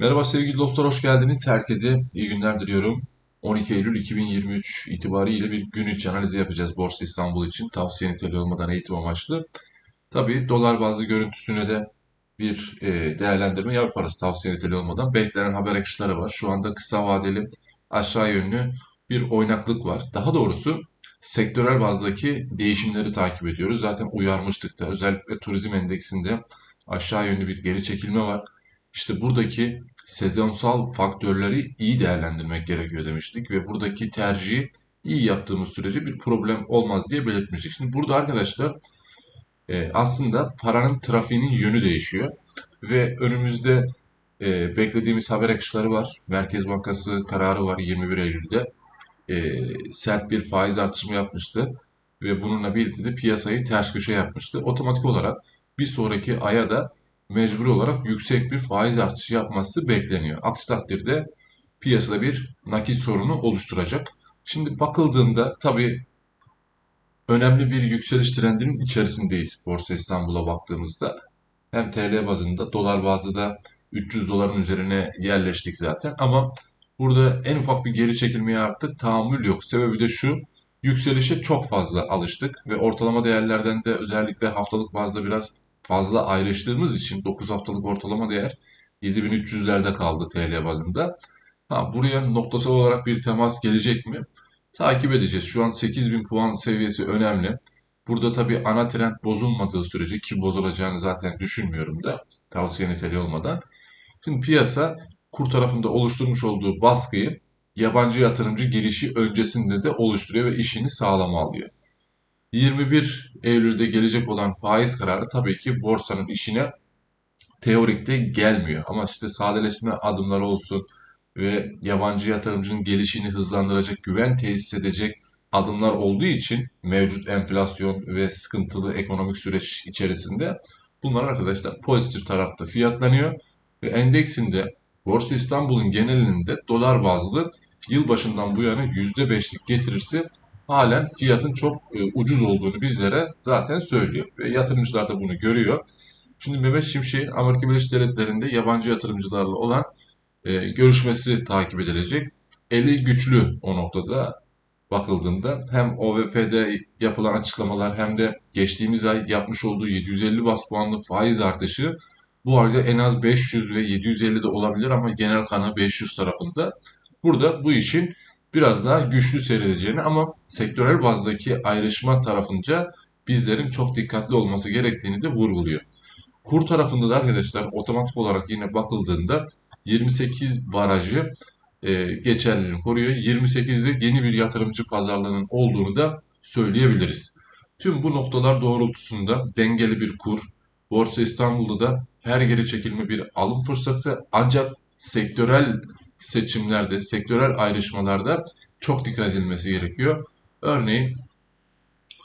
Merhaba sevgili dostlar, hoş geldiniz. Herkese iyi günler diliyorum. 12 Eylül 2023 itibariyle bir gün içi analizi yapacağız Borsa İstanbul için. Tavsiye niteliği olmadan eğitim amaçlı. Tabii dolar bazlı görüntüsüne de bir e, değerlendirme yaparız tavsiye niteliği olmadan. Beklenen haber akışları var. Şu anda kısa vadeli aşağı yönlü bir oynaklık var. Daha doğrusu sektörel bazdaki değişimleri takip ediyoruz. Zaten uyarmıştık da özellikle turizm endeksinde aşağı yönlü bir geri çekilme var. İşte buradaki sezonsal faktörleri iyi değerlendirmek gerekiyor demiştik ve buradaki tercihi iyi yaptığımız sürece bir problem olmaz diye belirtmiştik. Şimdi burada arkadaşlar e, aslında paranın trafiğinin yönü değişiyor ve önümüzde e, beklediğimiz haber akışları var. Merkez Bankası kararı var 21 Eylül'de. E, sert bir faiz artışımı yapmıştı ve bununla birlikte de piyasayı ters köşe yapmıştı. Otomatik olarak bir sonraki aya da mecburi olarak yüksek bir faiz artışı yapması bekleniyor. Aksi takdirde piyasada bir nakit sorunu oluşturacak. Şimdi bakıldığında tabii önemli bir yükseliş trendinin içerisindeyiz Borsa İstanbul'a baktığımızda. Hem TL bazında, dolar bazında 300 doların üzerine yerleştik zaten ama burada en ufak bir geri çekilmeye artık tahammül yok. Sebebi de şu, yükselişe çok fazla alıştık ve ortalama değerlerden de özellikle haftalık bazda biraz fazla ayrıştığımız için 9 haftalık ortalama değer 7300'lerde kaldı TL bazında. Ha, buraya noktasal olarak bir temas gelecek mi? Takip edeceğiz. Şu an 8000 puan seviyesi önemli. Burada tabii ana trend bozulmadığı sürece ki bozulacağını zaten düşünmüyorum da tavsiye niteliği olmadan. Şimdi piyasa kur tarafında oluşturmuş olduğu baskıyı yabancı yatırımcı girişi öncesinde de oluşturuyor ve işini sağlama alıyor. 21 Eylül'de gelecek olan faiz kararı tabii ki borsanın işine teorikte gelmiyor. Ama işte sadeleşme adımları olsun ve yabancı yatırımcının gelişini hızlandıracak, güven tesis edecek adımlar olduğu için mevcut enflasyon ve sıkıntılı ekonomik süreç içerisinde bunlar arkadaşlar pozitif tarafta fiyatlanıyor ve endeksinde Borsa İstanbul'un genelinde dolar bazlı yılbaşından bu yana %5'lik getirirse halen fiyatın çok e, ucuz olduğunu bizlere zaten söylüyor. Ve yatırımcılar da bunu görüyor. Şimdi Mehmet Şimşek'in Amerika Birleşik Devletleri'nde yabancı yatırımcılarla olan e, görüşmesi takip edilecek. Eli güçlü o noktada bakıldığında hem OVP'de yapılan açıklamalar hem de geçtiğimiz ay yapmış olduğu 750 bas puanlı faiz artışı bu ayda en az 500 ve 750 de olabilir ama genel kanı 500 tarafında. Burada bu işin biraz daha güçlü seyredeceğini ama sektörel bazdaki ayrışma tarafınca bizlerin çok dikkatli olması gerektiğini de vurguluyor. Kur tarafında da arkadaşlar otomatik olarak yine bakıldığında 28 barajı e, geçerliliğini koruyor. 28'de yeni bir yatırımcı pazarlığının olduğunu da söyleyebiliriz. Tüm bu noktalar doğrultusunda dengeli bir kur, Borsa İstanbul'da da her geri çekilme bir alım fırsatı ancak sektörel seçimlerde, sektörel ayrışmalarda çok dikkat edilmesi gerekiyor. Örneğin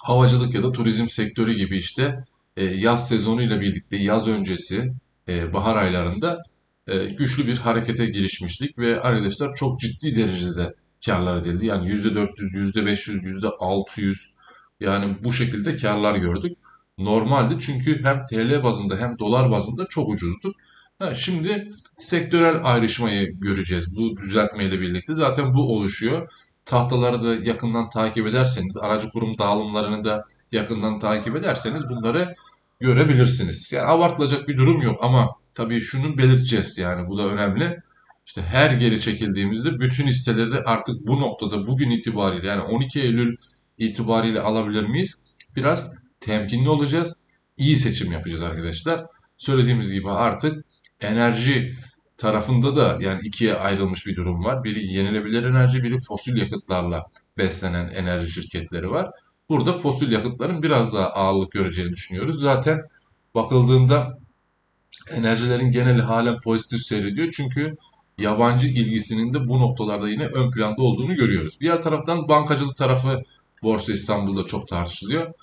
havacılık ya da turizm sektörü gibi işte e, yaz sezonu ile birlikte yaz öncesi e, bahar aylarında e, güçlü bir harekete girişmiştik ve arkadaşlar çok ciddi derecede karlar edildi. Yani %400, %500, %600 yani bu şekilde karlar gördük. Normaldi çünkü hem TL bazında hem dolar bazında çok ucuzduk. Ha, şimdi sektörel ayrışmayı göreceğiz bu düzeltmeyle birlikte. Zaten bu oluşuyor. Tahtaları da yakından takip ederseniz, aracı kurum dağılımlarını da yakından takip ederseniz bunları görebilirsiniz. Yani abartılacak bir durum yok ama tabii şunu belirteceğiz yani bu da önemli. İşte her geri çekildiğimizde bütün hisseleri artık bu noktada bugün itibariyle yani 12 Eylül itibariyle alabilir miyiz? Biraz temkinli olacağız. İyi seçim yapacağız arkadaşlar. Söylediğimiz gibi artık enerji tarafında da yani ikiye ayrılmış bir durum var. Biri yenilebilir enerji, biri fosil yakıtlarla beslenen enerji şirketleri var. Burada fosil yakıtların biraz daha ağırlık göreceğini düşünüyoruz. Zaten bakıldığında enerjilerin geneli halen pozitif seyrediyor. Çünkü yabancı ilgisinin de bu noktalarda yine ön planda olduğunu görüyoruz. Diğer taraftan bankacılık tarafı Borsa İstanbul'da çok tartışılıyor.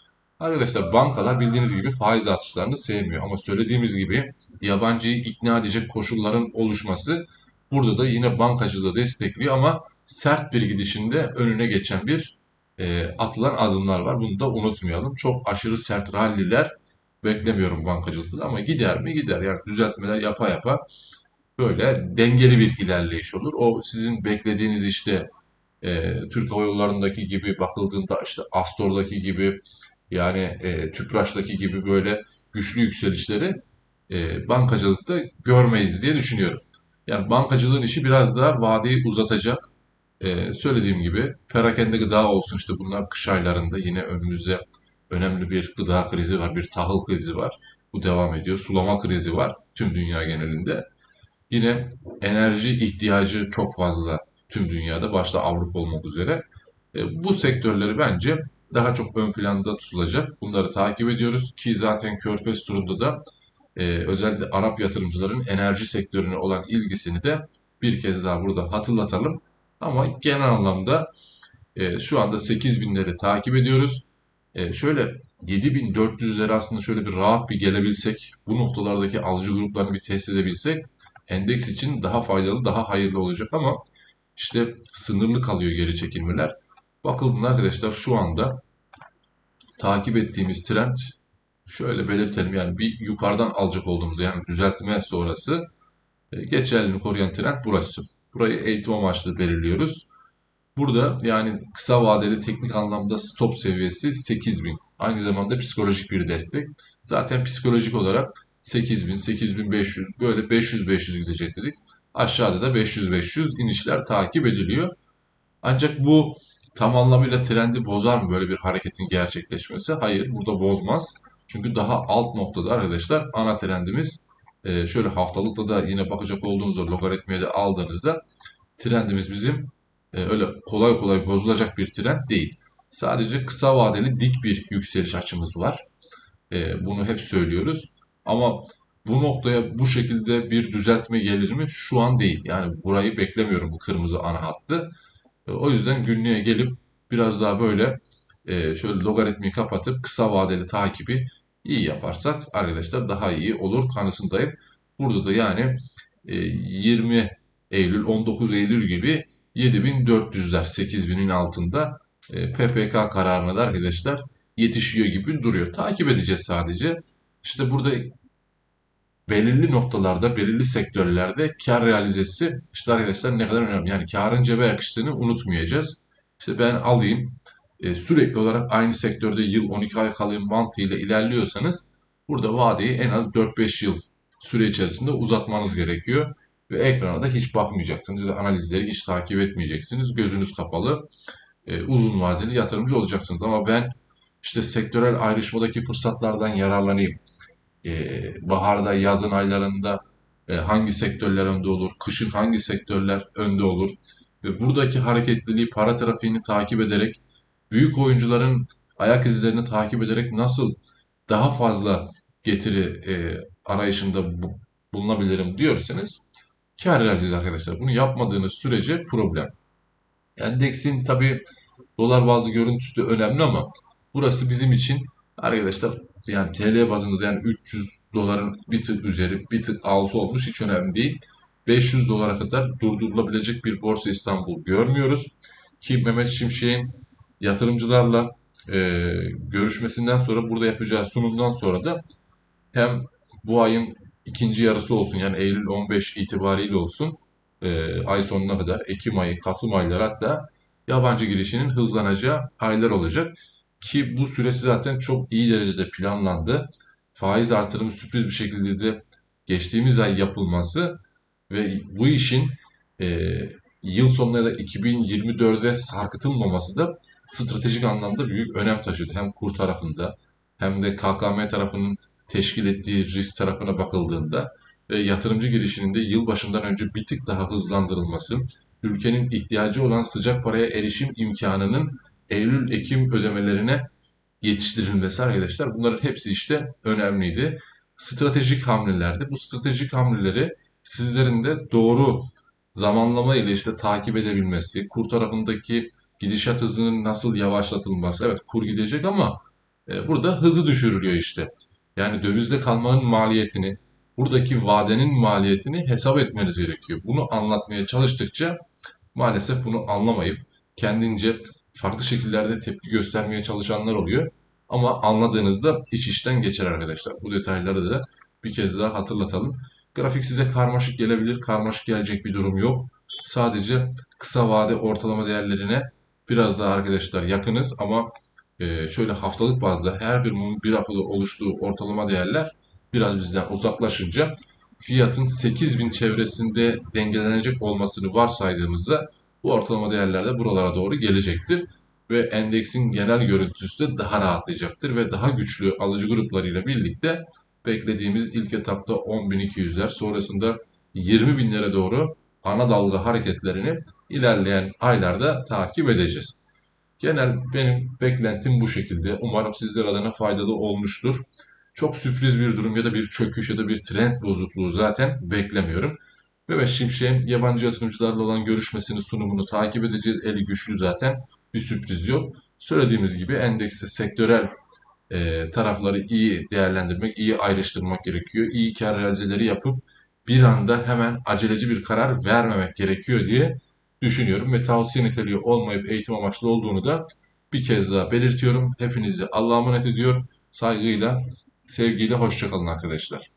Arkadaşlar bankalar bildiğiniz gibi faiz artışlarını sevmiyor. Ama söylediğimiz gibi yabancıyı ikna edecek koşulların oluşması burada da yine bankacılığı destekliyor ama sert bir gidişinde önüne geçen bir e, atılan adımlar var. Bunu da unutmayalım. Çok aşırı sert ralliler beklemiyorum bankacılıkta ama gider mi gider. Yani düzeltmeler yapa yapa böyle dengeli bir ilerleyiş olur. O sizin beklediğiniz işte e, Türk Hava Yolları'ndaki gibi bakıldığında işte Astor'daki gibi yani e, Tüpraş'taki gibi böyle güçlü yükselişleri e, bankacılıkta görmeyiz diye düşünüyorum. Yani bankacılığın işi biraz daha vadeyi uzatacak. E, söylediğim gibi perakende gıda olsun işte bunlar kış aylarında yine önümüzde önemli bir gıda krizi var, bir tahıl krizi var. Bu devam ediyor. Sulama krizi var tüm dünya genelinde. Yine enerji ihtiyacı çok fazla tüm dünyada, başta Avrupa olmak üzere. E, bu sektörleri bence daha çok ön planda tutulacak. Bunları takip ediyoruz ki zaten Körfez turunda da e, özellikle Arap yatırımcıların enerji sektörüne olan ilgisini de bir kez daha burada hatırlatalım. Ama genel anlamda e, şu anda 8000'leri takip ediyoruz. E, şöyle 7400'lere aslında şöyle bir rahat bir gelebilsek, bu noktalardaki alıcı gruplarını bir test edebilsek endeks için daha faydalı, daha hayırlı olacak ama işte sınırlı kalıyor geri çekilmeler. Bakıldığında arkadaşlar şu anda takip ettiğimiz trend şöyle belirtelim yani bir yukarıdan alacak olduğumuz yani düzeltme sonrası e, geçerliliğini koruyan trend burası. Burayı eğitim amaçlı belirliyoruz. Burada yani kısa vadeli teknik anlamda stop seviyesi 8000. Aynı zamanda psikolojik bir destek. Zaten psikolojik olarak 8000, 8500 böyle 500-500 gidecek dedik. Aşağıda da 500-500 inişler takip ediliyor. Ancak bu tam anlamıyla trendi bozar mı böyle bir hareketin gerçekleşmesi? Hayır, burada bozmaz. Çünkü daha alt noktada arkadaşlar ana trendimiz e, şöyle haftalıkta da yine bakacak olduğunuzda logaritmaya da aldığınızda trendimiz bizim e, öyle kolay kolay bozulacak bir trend değil. Sadece kısa vadeli dik bir yükseliş açımız var. E, bunu hep söylüyoruz. Ama bu noktaya bu şekilde bir düzeltme gelir mi? Şu an değil. Yani burayı beklemiyorum bu kırmızı ana hattı. E, o yüzden günlüğe gelip biraz daha böyle e, şöyle logaritmayı kapatıp kısa vadeli takibi iyi yaparsak arkadaşlar daha iyi olur kanısındayım. Burada da yani 20 e, Eylül 19 Eylül gibi 7400'ler 8000'in altında PPK kararına da arkadaşlar yetişiyor gibi duruyor. Takip edeceğiz sadece. İşte burada belirli noktalarda, belirli sektörlerde kar realizesi işte arkadaşlar ne kadar önemli. Yani karın cebe yakıştığını unutmayacağız. İşte ben alayım e, sürekli olarak aynı sektörde yıl 12 ay kalayım mantığıyla ilerliyorsanız burada vadeyi en az 4-5 yıl süre içerisinde uzatmanız gerekiyor. Ve ekrana da hiç bakmayacaksınız analizleri hiç takip etmeyeceksiniz. Gözünüz kapalı e, uzun vadeli yatırımcı olacaksınız. Ama ben işte sektörel ayrışmadaki fırsatlardan yararlanayım e, baharda, yazın aylarında e, hangi sektörler önde olur, kışın hangi sektörler önde olur ve buradaki hareketliliği, para trafiğini takip ederek, büyük oyuncuların ayak izlerini takip ederek nasıl daha fazla getiri e, arayışında bu, bulunabilirim diyorsanız kar edeceğiz arkadaşlar. Bunu yapmadığınız sürece problem. Endeksin tabi dolar bazı görüntüsü de önemli ama burası bizim için arkadaşlar yani TL bazında da yani 300 doların bir tık üzeri, bir tık altı olmuş hiç önemli değil. 500 dolara kadar durdurulabilecek bir borsa İstanbul görmüyoruz. Ki Mehmet Şimşek'in yatırımcılarla e, görüşmesinden sonra burada yapacağı sunumdan sonra da hem bu ayın ikinci yarısı olsun yani Eylül 15 itibariyle olsun e, ay sonuna kadar Ekim ayı, Kasım ayları hatta yabancı girişinin hızlanacağı aylar olacak. Ki bu süreç zaten çok iyi derecede planlandı. Faiz artırımı sürpriz bir şekilde de geçtiğimiz ay yapılması ve bu işin e, yıl sonuna da 2024'de sarkıtılmaması da stratejik anlamda büyük önem taşıdı. Hem kur tarafında hem de KKM tarafının teşkil ettiği risk tarafına bakıldığında ve yatırımcı girişinin de yılbaşından önce bir tık daha hızlandırılması, ülkenin ihtiyacı olan sıcak paraya erişim imkanının Eylül-Ekim ödemelerine yetiştirilmesi arkadaşlar bunların hepsi işte önemliydi. Stratejik hamlelerdi. Bu stratejik hamleleri sizlerin de doğru zamanlama ile işte takip edebilmesi, kur tarafındaki gidişat hızının nasıl yavaşlatılması. Evet kur gidecek ama e, burada hızı düşürülüyor işte. Yani dövizde kalmanın maliyetini, buradaki vadenin maliyetini hesap etmeniz gerekiyor. Bunu anlatmaya çalıştıkça maalesef bunu anlamayıp kendince farklı şekillerde tepki göstermeye çalışanlar oluyor. Ama anladığınızda iş işten geçer arkadaşlar. Bu detayları da bir kez daha hatırlatalım. Grafik size karmaşık gelebilir. Karmaşık gelecek bir durum yok. Sadece kısa vade ortalama değerlerine biraz daha arkadaşlar yakınız ama e, şöyle haftalık bazda her bir mumun bir haftada oluştuğu ortalama değerler biraz bizden uzaklaşınca fiyatın 8000 çevresinde dengelenecek olmasını varsaydığımızda bu ortalama değerler de buralara doğru gelecektir ve endeksin genel görüntüsü de daha rahatlayacaktır ve daha güçlü alıcı gruplarıyla birlikte beklediğimiz ilk etapta 10.200'ler sonrasında 20.000'lere doğru ana dalga hareketlerini ilerleyen aylarda takip edeceğiz. Genel benim beklentim bu şekilde. Umarım sizler adına faydalı olmuştur. Çok sürpriz bir durum ya da bir çöküş ya da bir trend bozukluğu zaten beklemiyorum. Mehmet Şimşek'in yabancı yatırımcılarla olan görüşmesini, sunumunu takip edeceğiz. Eli güçlü zaten. Bir sürpriz yok. Söylediğimiz gibi endekste sektörel e, tarafları iyi değerlendirmek, iyi ayrıştırmak gerekiyor. İyi kar realizeleri yapıp bir anda hemen aceleci bir karar vermemek gerekiyor diye düşünüyorum ve tavsiye niteliği olmayıp eğitim amaçlı olduğunu da bir kez daha belirtiyorum. Hepinizi Allah'a emanet ediyor. Saygıyla, sevgiyle hoşçakalın arkadaşlar.